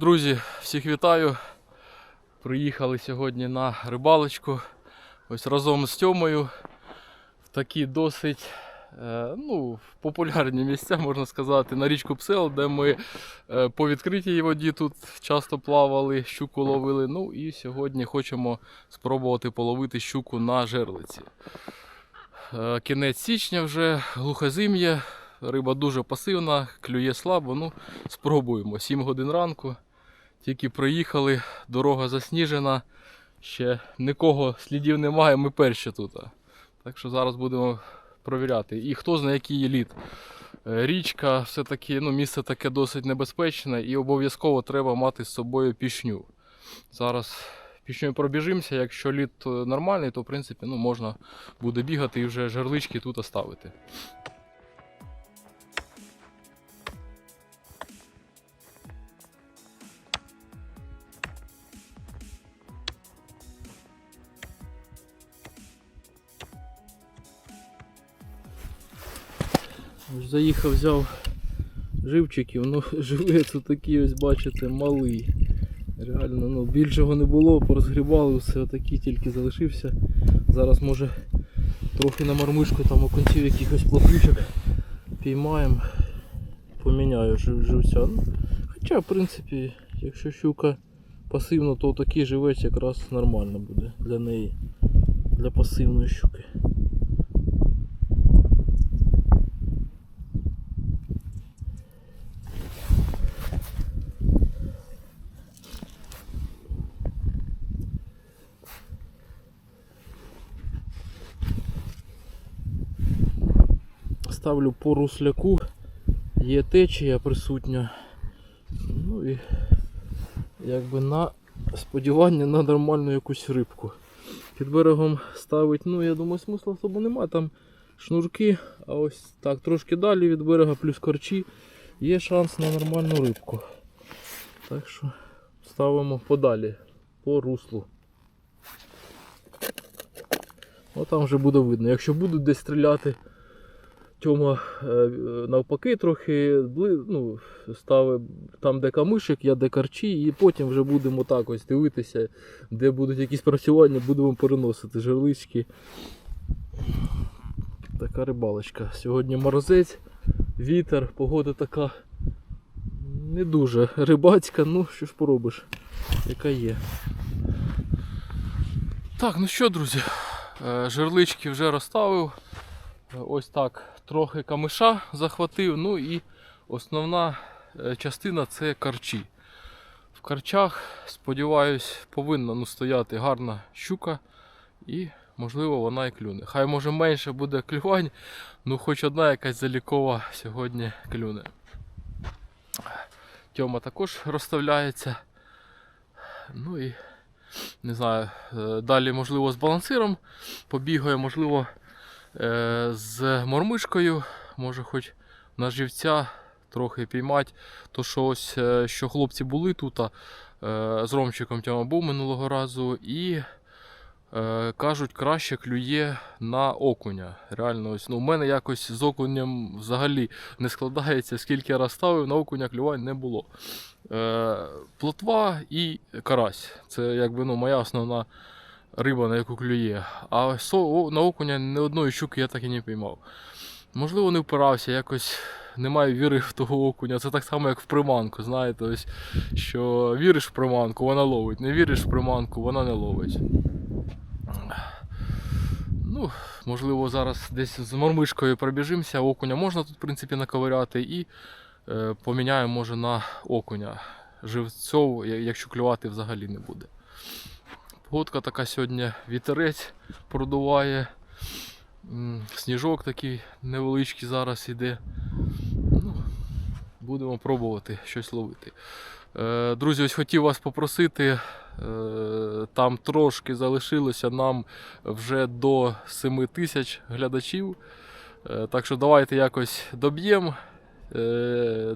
Друзі, всіх вітаю. Приїхали сьогодні на рибалочку. Ось разом з Тьомою в такі досить е, ну, популярні місця, можна сказати, на річку Псел, де ми е, по відкритій воді тут часто плавали, щуку ловили. Ну і сьогодні хочемо спробувати половити щуку на жерлиці. Е, Кінець січня вже, глухозим'я, риба дуже пасивна, клює слабо. Ну, спробуємо. 7 годин ранку. Тільки проїхали, дорога засніжена, ще нікого слідів немає, ми перші тут. Так що зараз будемо провіряти. І хто знає, який є лід. Е, Річка, все-таки ну, місце таке досить небезпечне і обов'язково треба мати з собою пішню. Зараз пішньою пробіжимося, якщо лід е, нормальний, то в принципі ну, можна буде бігати і вже жерлички тут оставити. Заїхав, взяв живчиків, ну живець такий ось бачите, малий. Реально, ну більшого не було, порозгрібали, все отакий тільки залишився. Зараз може трохи на мармишку там оконців якихось плотвичок піймаємо. Поміняю жив, живця. Ну, хоча, в принципі, якщо щука пасивна, то такий живець якраз нормально буде для неї. Для пасивної щуки. Ставлю по русляку, є течія присутня. Ну і якби на сподівання на нормальну якусь рибку. Під берегом ставить, ну я думаю, смисла особо немає. Там шнурки, а ось так трошки далі від берега, плюс корчі, є шанс на нормальну рибку. Так що ставимо подалі по руслу. О, там вже буде видно. Якщо будуть десь стріляти, Тьома е, е, навпаки трохи ну, ставив там, де камишик, я де карчі, і потім вже будемо так ось дивитися, де будуть якісь працювання, будемо переносити жерлички. Така рибалочка. Сьогодні морозець, вітер, погода така не дуже рибацька, ну що ж поробиш, яка є. Так, ну що, друзі, е, жерлички вже розставив. Ось так трохи камиша захватив. Ну і основна е, частина це карчі. В карчах, сподіваюсь, повинна ну, стояти гарна щука і, можливо, вона і клюне. Хай може менше буде клювань, ну хоч одна якась залікова сьогодні клюне. Тьома також розставляється. Ну і не знаю, е, далі, можливо, з балансиром побігає, можливо, з мормишкою, може хоч на живця трохи піймати. То що ось е, що хлопці були тут, е, з Ромчиком Тьома був минулого разу, і е, кажуть, краще клює на окуня. Реально, ось, ну, у мене якось з окунем взагалі не складається, скільки я раз ставив, на окуня клювань не було. Е, плотва і карась. Це якби ну, моя основна риба, на яку клює. А со, на окуня ні одної щуки я так і не піймав. Можливо, не впирався, якось немає віри в того окуня. Це так само, як в приманку. Знаєте, ось, що віриш в приманку, вона ловить. Не віриш в приманку, вона не ловить. Ну, можливо, зараз десь з мормишкою пробіжимося. Окуня можна тут, в принципі, наковиряти і е, поміняємо, може, на окуня. Живцов, якщо клювати взагалі не буде. Погодка така сьогодні вітерець продуває. Сніжок такий невеличкий зараз іде. Ну, будемо пробувати щось ловити. Е, Друзі, ось хотів вас попросити. е, Там трошки залишилося нам вже до 7 тисяч глядачів. Е, Так що давайте якось доб'ємо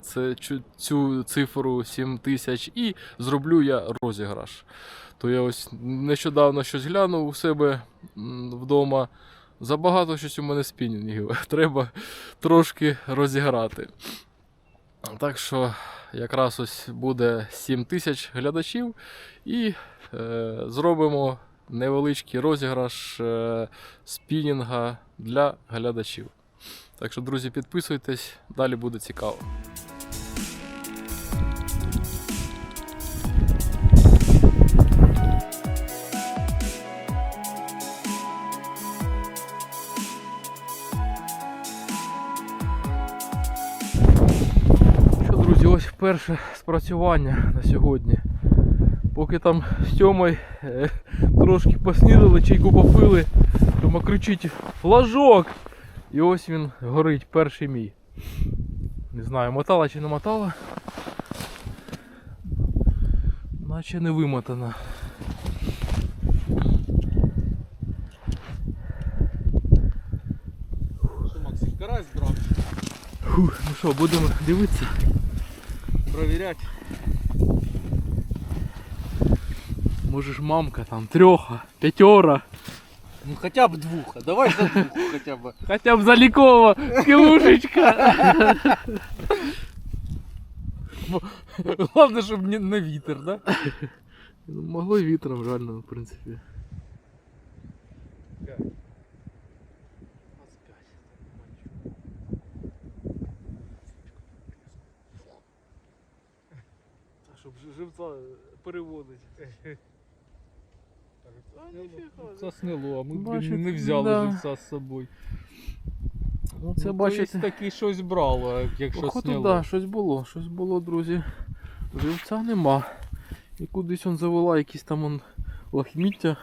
це, цю, цю цифру 7 тисяч і зроблю я розіграш. То я ось нещодавно щось глянув у себе вдома. Забагато щось у мене спінінгів. Треба трошки розіграти. Так що якраз ось буде 7 тисяч глядачів і е, зробимо невеличкий розіграш е, спінінга для глядачів. Так що, друзі, підписуйтесь, далі буде цікаво. Що, друзі, ось перше спрацювання на сьогодні. Поки там з Тьомою е, трошки поснідали, чайку попили, Тома кричить флажок! І ось він горить, перший мій. Не знаю, мотала чи не мотала. Наче не вимотана. Що, Максим, карась брав? Фух, ну що, будемо дивитися. Провіряти. Може ж мамка там трьоха, п'ятьора. Ну хоча б двух, а давай за двух хоча б. Хотя б залікова кілушечка. Головне, щоб не на вітер, да? Ну, Могло і вітром, реально, в принципі. Щоб живця переводить. Заснило, а ми Бачите, не взяли да. живця з собою. Ну, це Ну, бачите. таки щось брало, якщо Походу, сняло. да, щось було, щось було, друзі. Живця нема. І кудись он завела якісь там он лахміття,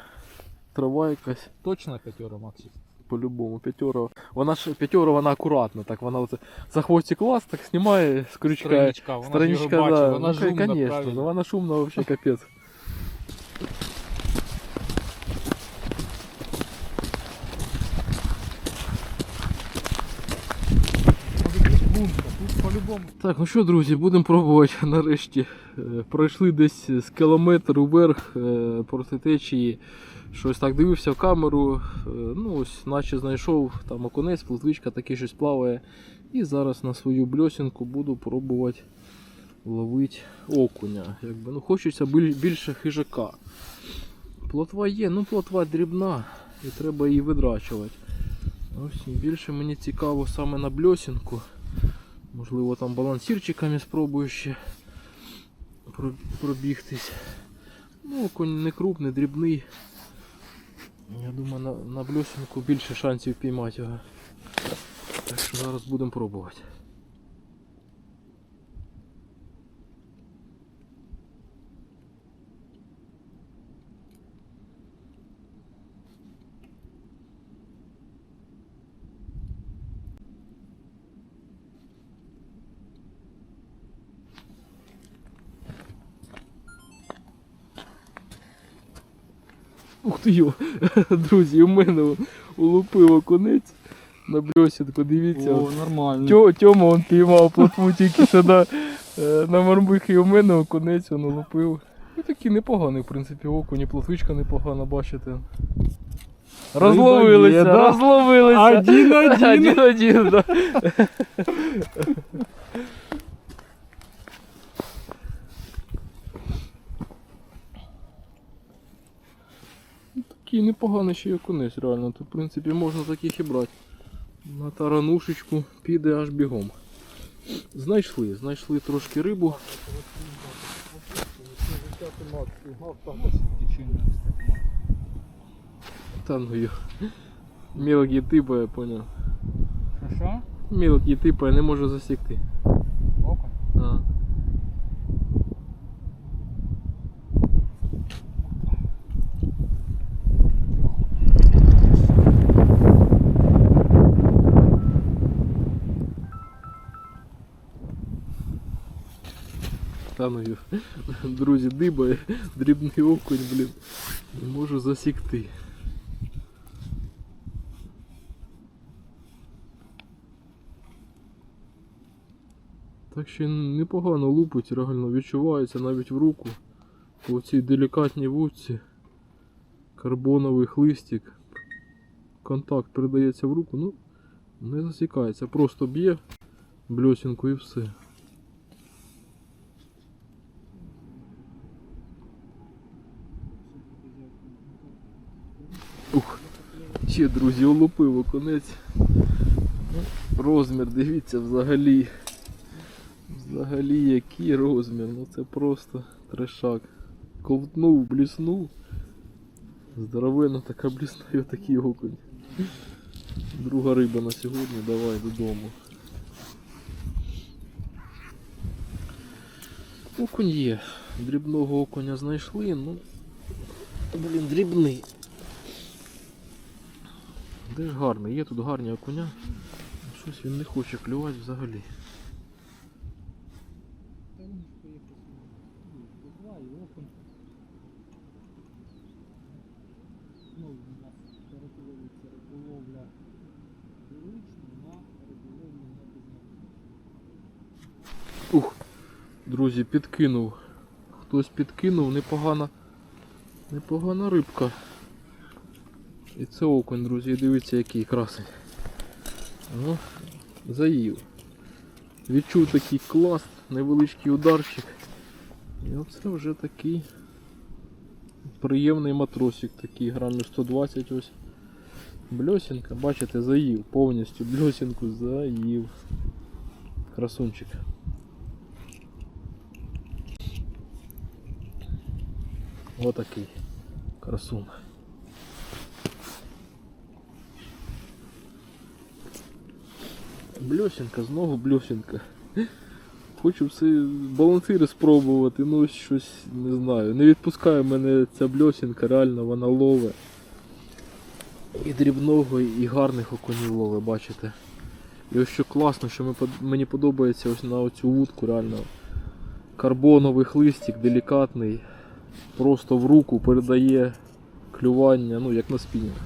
трава якась. Точно п'ятера, Максим? По-любому, п'ятьора. Вона ж п'ятьора, вона акуратна, так вона оце за хвостик лаз, так знімає з крючка. Страничка, вона Страничка, ж його бачить, вона ну, жумна, конечно, правильно. ну, вона шумна вообще капець. Лунка, тут по-любому. Так, ну що, друзі, будемо пробувати нарешті. Е, Пройшли десь з кілометр вверх е, проти течії. Щось так дивився в камеру. е, Ну ось, наче знайшов там окунець, плотвичка, таке щось плаває. І зараз на свою бльосінку буду пробувати ловити окуня. Якби, ну, хочеться більше хижака. Плотва є, ну плотва дрібна і треба її видрачувати. Ось більше мені цікаво саме на бльосінку. Можливо там балансірчиками спробую ще пробігтись. Ну, конь не крупний, дрібний. Я думаю, на, на бльосинку більше шансів піймати його. Так що зараз будемо пробувати. Ух ти йо! Друзі, у мене улупив окунець на бльосінку, дивіться. О, нормально. Тьо, Тьома он піймав плотву тільки на, е, на у мене окунець він улупив. Ну такий непоганий, в принципі, окунь, і плотвичка непогана, бачите. Розловилися, да? розловилися. Один-один. Один-один, да. Ну, Такий непоганий ще й окунець, реально. Тут, в принципі, можна таких і брати. На таранушечку піде аж бігом. Знайшли, знайшли трошки рибу. Та ну йо. Мелкий типа, я понял. Що? Мелкий типа, я не можу засікти. Ну. Друзі, дибає, дрібний окунь, блін. Не можу засікти. Так що непогано лупить, реально відчувається навіть в руку. По цій делікатній вудці. Карбоновий хлистик. Контакт передається в руку, ну не засікається, просто б'є бльосінку і все. Тече, друзі, улупив окунець. Розмір, дивіться, взагалі. Взагалі який розмір, ну це просто трешак. Ковтнув, бліснув. Здоровенна така блісна і отакий окунь. Друга риба на сьогодні, давай додому. Окунь є. Дрібного окуня знайшли, ну. Блін, дрібний. Де ж гарний, є тут гарні окуня. Щось він не хоче клювати взагалі. Ух, друзі, підкинув. Хтось підкинув, непогана. Непогана рибка. І це окунь, друзі, дивіться, який красень. Ну, заїв. Відчув такий клас, невеличкий ударчик. І оце вже такий приємний матросик, такий грамів 120 ось. Бльосінка, бачите, заїв, повністю бльосінку заїв. Красунчик. Отакий красун. Бльосінка, знову бльосінка. Хочу все балансири спробувати, ну щось не знаю. Не відпускає мене ця бльосінка, реально вона лове. І дрібного, і гарних окунів лове, бачите. І ось що класно, що мені подобається ось на оцю вудку реально. Карбоновий хлистик, делікатний, просто в руку передає клювання, ну як на спінінг.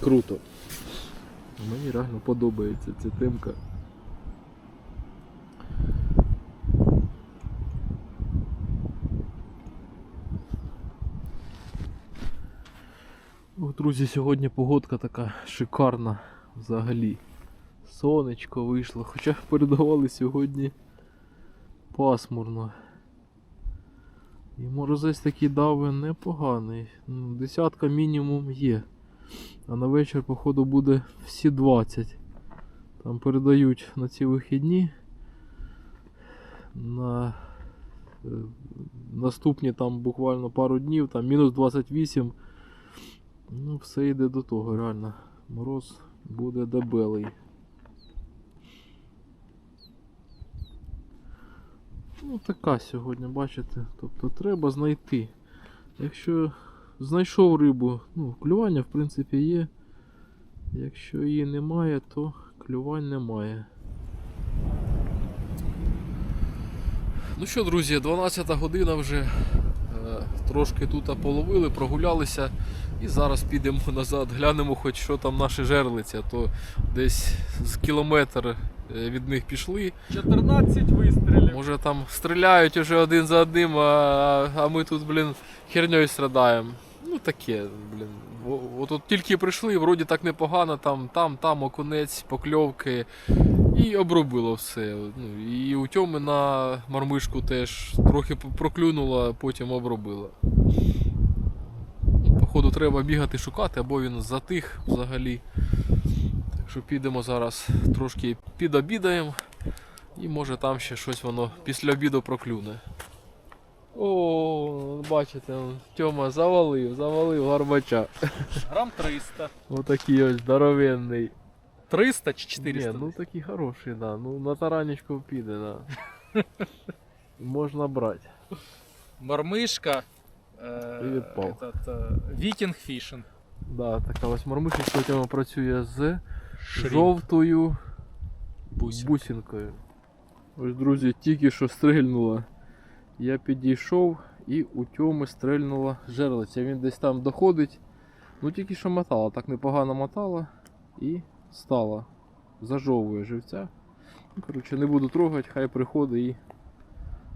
Круто. Мені реально подобається ця темка. О, друзі, сьогодні погодка така шикарна взагалі. Сонечко вийшло, хоча передавали сьогодні пасмурно. І морозець такий дави непоганий. Ну, Десятка мінімум є. А на вечір, походу, буде всі 20. Там передають на ці вихідні. На е, наступні там буквально пару днів, там мінус 28. Ну, все йде до того, реально. Мороз буде дебелий. Ну, така сьогодні, бачите. Тобто треба знайти. Якщо знайшов рибу, ну, клювання в принципі є. Якщо її немає, то клювань немає. Ну що, друзі, 12 година вже. Е, Трошки тут половили, прогулялися і зараз підемо назад, глянемо хоч що там наші жерлиця, то десь з кілометр від них пішли. 14 вистрілів. Може там стріляють уже один за одним, а, а ми тут, блін, херньою страдаємо. Ну таке, блін. От, от тільки прийшли, вроді так непогано, там, там, там окунець, покльовки. І обробило все. Ну, і у Тьоми на мармишку теж трохи проклюнула, потім обробила. Походу треба бігати шукати, або він затих взагалі. Що підемо зараз трошки підобідаємо. І може там ще щось воно після обіду проклюне. О, бачите, Тьома завалив, завалив гарбача. Грам 300. Отакий ось здоровенний. 300 чи 400? Ні, ну такий хороший, да. Ну на таранечку піде, да. Можна брати. Мармишка. Е, этот, е, Вікінг фішинг. Да, така ось мормишечка Тьома працює з. Жовтою Бусинка. бусинкою. Ось, друзі, тільки що стрельнула. Я підійшов і у Тьоми стрельнула жерлиця. Він десь там доходить. Ну тільки що мотала, так непогано мотала і стала. Зажовує живця. Ну, коротше, не буду трогати, хай приходить і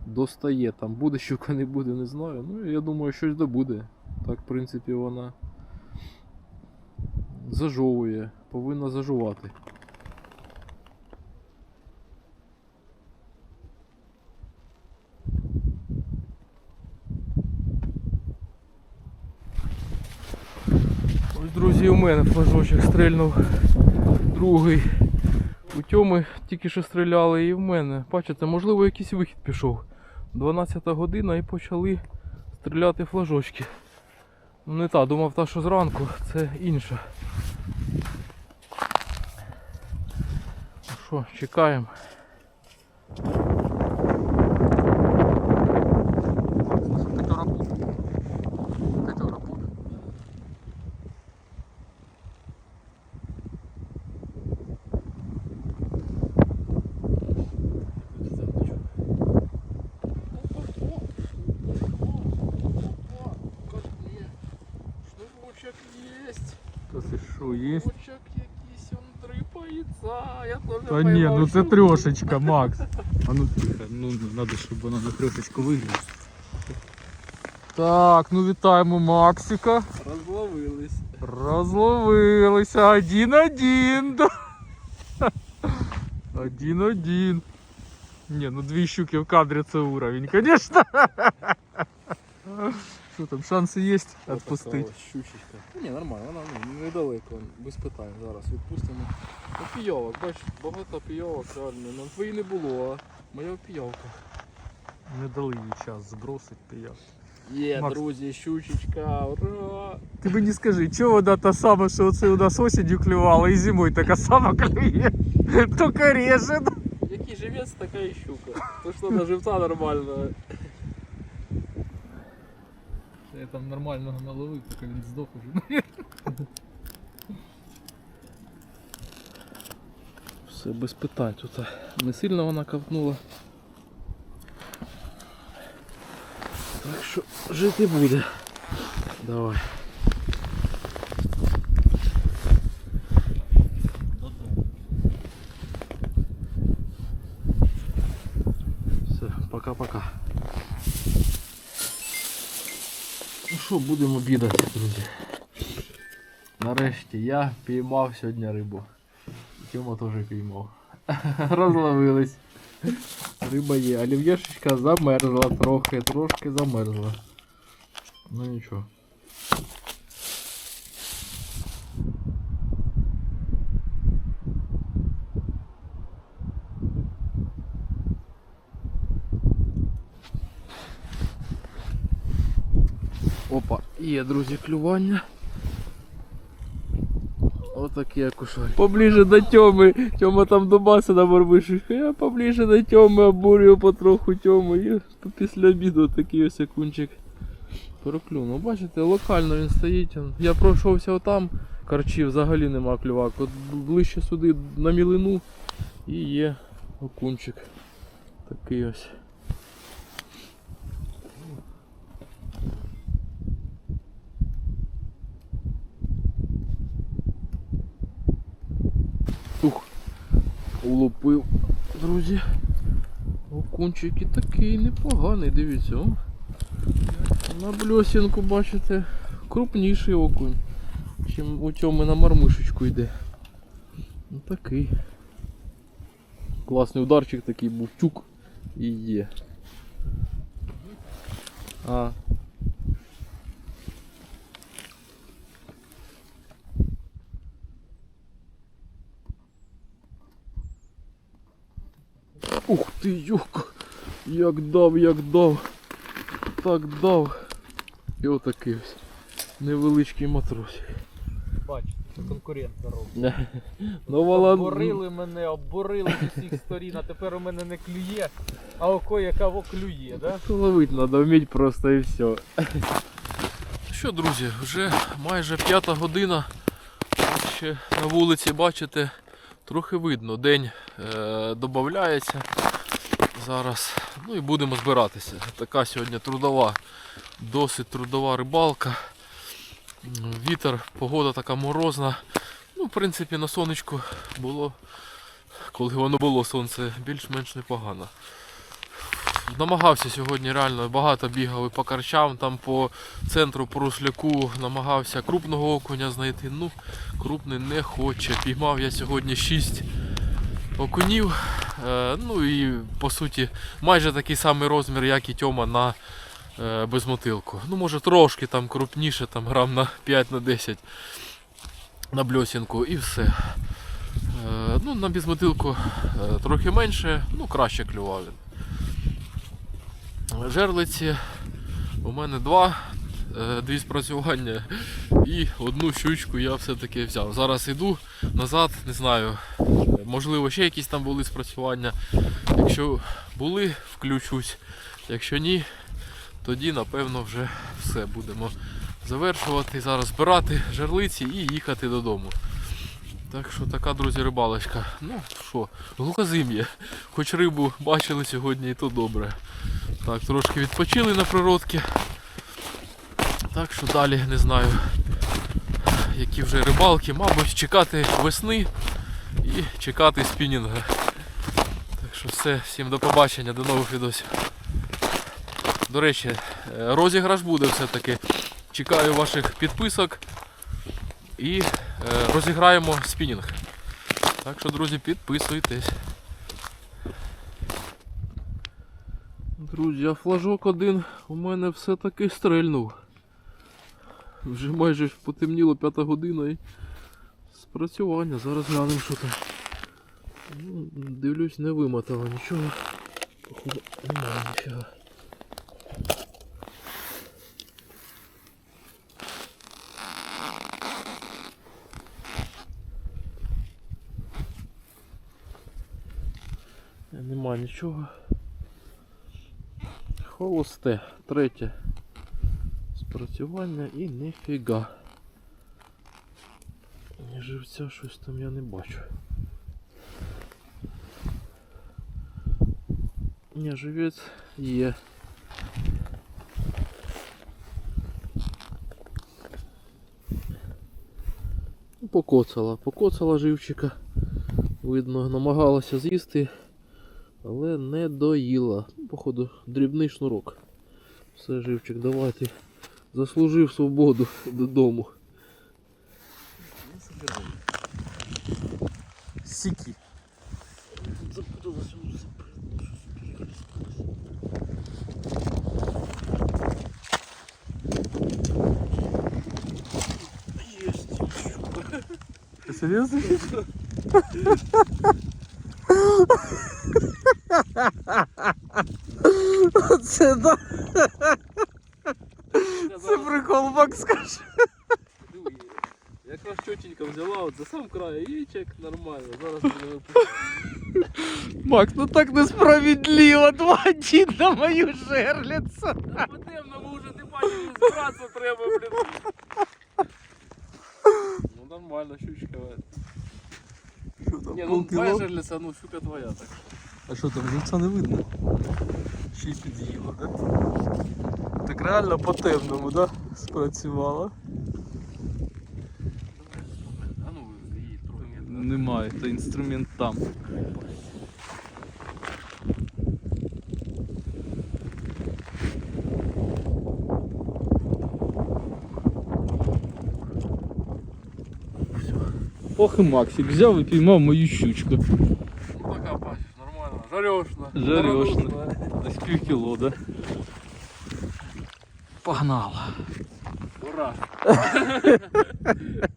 достає. Там буде щука, не буде, не знаю. Ну я думаю, щось добуде. Так, в принципі, вона зажовує, повинна зажувати. Ось, друзі, у мене флажочок стрельнув. Другий. У Тьоми тільки що стріляли і в мене. Бачите, можливо якийсь вихід пішов. 12 година і почали стріляти флажочки. Ну не та, думав та, що зранку, це інша. Що, чекаємо. Есть. Та ні, поймав ну це щуку. трошечка, Макс. А ну тихо, ну треба, щоб вона на трошечку виглянула. Так, ну вітаємо Максика. Розловились. Розловилися. Один-один. да. Один-один. Ні, ну дві щуки в кадрі це уровень, звісно. Що там, шанси є відпустити? Отака ось Щучечка. Та Ні, нормально, вона ну, недалеко, без питань. Зараз відпустимо. Ну, пійовок, бачиш, багато пійовок, реально. Нам твої не було, а моя пійовка. Не дали їй час збросить пияк. Є, Макс. друзі, щучечка, ура! Ти мені скажи, чого вона та сама, що оце у нас осінню клювала і зимою така сама клює? Тільки реже. Який живець, така і щука. То що на живця нормально. Я там нормально наловив, поки він здох уже. Все без питань. Тут не сильно вона ковтнула. Так що жити буде. Давай. Все, пока-пока. Що, будемо обідати, друзі. Нарешті я піймав сьогодні рибу. Тьома теж піймав. Розловились. Риба є. Олів'єшечка замерзла трохи, трошки замерзла. Ну нічого. Є, друзі, клювання. Отакий акушаль. Поближе до Тьоми. Тьома там до баси на барбишечку. Я поближе до Тьоми обурюю потроху Тьому. І після обіду такий ось окунчик проклюнув. Бачите, локально він стоїть. Я пройшовся отам, карчів взагалі нема клювак. От ближче сюди на мілину і є окунчик. Такий ось. Ух, улупив, друзі. Окунчик і такий непоганий, дивіться. О. На бльосінку, бачите, крупніший окунь, чим у цьому на мармишечку йде. Ну такий. Класний ударчик такий був чук і є. А. Ух ти, юк! Як дав, як дав. Так дав. І отакий ось. Невеличкий матросик. Бачите, це конкурент робить. Ну, вала... Оборили мене, оборили з усіх сторін, а тепер у мене не клює, а око яка клює, да? Ловить треба вміти просто і все. Що, друзі, вже майже п'ята година. Ще на вулиці, бачите, трохи видно. День е, додається зараз. Ну і будемо збиратися. Така сьогодні трудова, досить трудова рибалка. Вітер, погода така морозна. Ну, в принципі, на сонечку було, коли воно було сонце, більш-менш непогано. Намагався сьогодні реально багато бігав і по карчам, там по центру, по русляку, намагався крупного окуня знайти. Ну, крупний не хоче. Піймав я сьогодні 6 окунів. Е, ну і по суті майже такий самий розмір, як і Тьома на е, безмотилку. Ну, може трошки там крупніше, там грам на 5 на 10. на бльосінку і все. Е, ну, на безмотилку трохи менше, ну краще клював він. Жерлиці у мене два, дві спрацювання і одну щучку я все-таки взяв. Зараз йду назад, не знаю, е, можливо ще якісь там були спрацювання. Якщо були, включусь. Якщо ні, тоді напевно вже все будемо завершувати. Зараз збирати жерлиці і їхати додому. Так що така, друзі, рибалочка. Ну що, глухозим'я. Хоч рибу бачили сьогодні, і то добре. Так, трошки відпочили на природці. Так що далі не знаю, які вже рибалки, мабуть, чекати весни і чекати спінінга. Так що все, всім до побачення, до нових відосів. До речі, розіграш буде все-таки. Чекаю ваших підписок і е, розіграємо спінінг. Так що, друзі, підписуйтесь. Друзі, а флажок один у мене все-таки стрельнув. Вже майже потемніло п'ята година і спрацювання. Зараз глянемо, що там. Ну, дивлюсь, не вимотало нічого. Походу, немає. Е, Нема нічого. Холосте, третє спрацювання і ніфіга. Ні живця щось там я не бачу. Ні, живець є. Покоцала, покоцала живчика. Видно, намагалася з'їсти, але не доїла. Походу, дрібний шнурок. Все, живчик, давай ти заслужив свободу додому. Сіки. Ти серйозно? Це да. Це прикол, Макс скаже. Якраз чотенько взяла, от за сам край яєчок, нормально. Зараз будемо Макс, ну так несправедливо. Два один на мою жерлицю. Та потемно, ми вже не бачили, збиратися треба, блін. Ну нормально, щучка. Ні, ну твоя жерлиця, ну щука твоя так. А що там, живця не видно? Ще й під'їла, да? Так реально по темному, да? Спрацювала. А ну, Немає, та інструмент там. Ох і Максик взяв і піймав мою щучку. Ну така бачиш, нормально. Жарешна. Жарешна. Десь пів кіло, да? Погнала. Ура.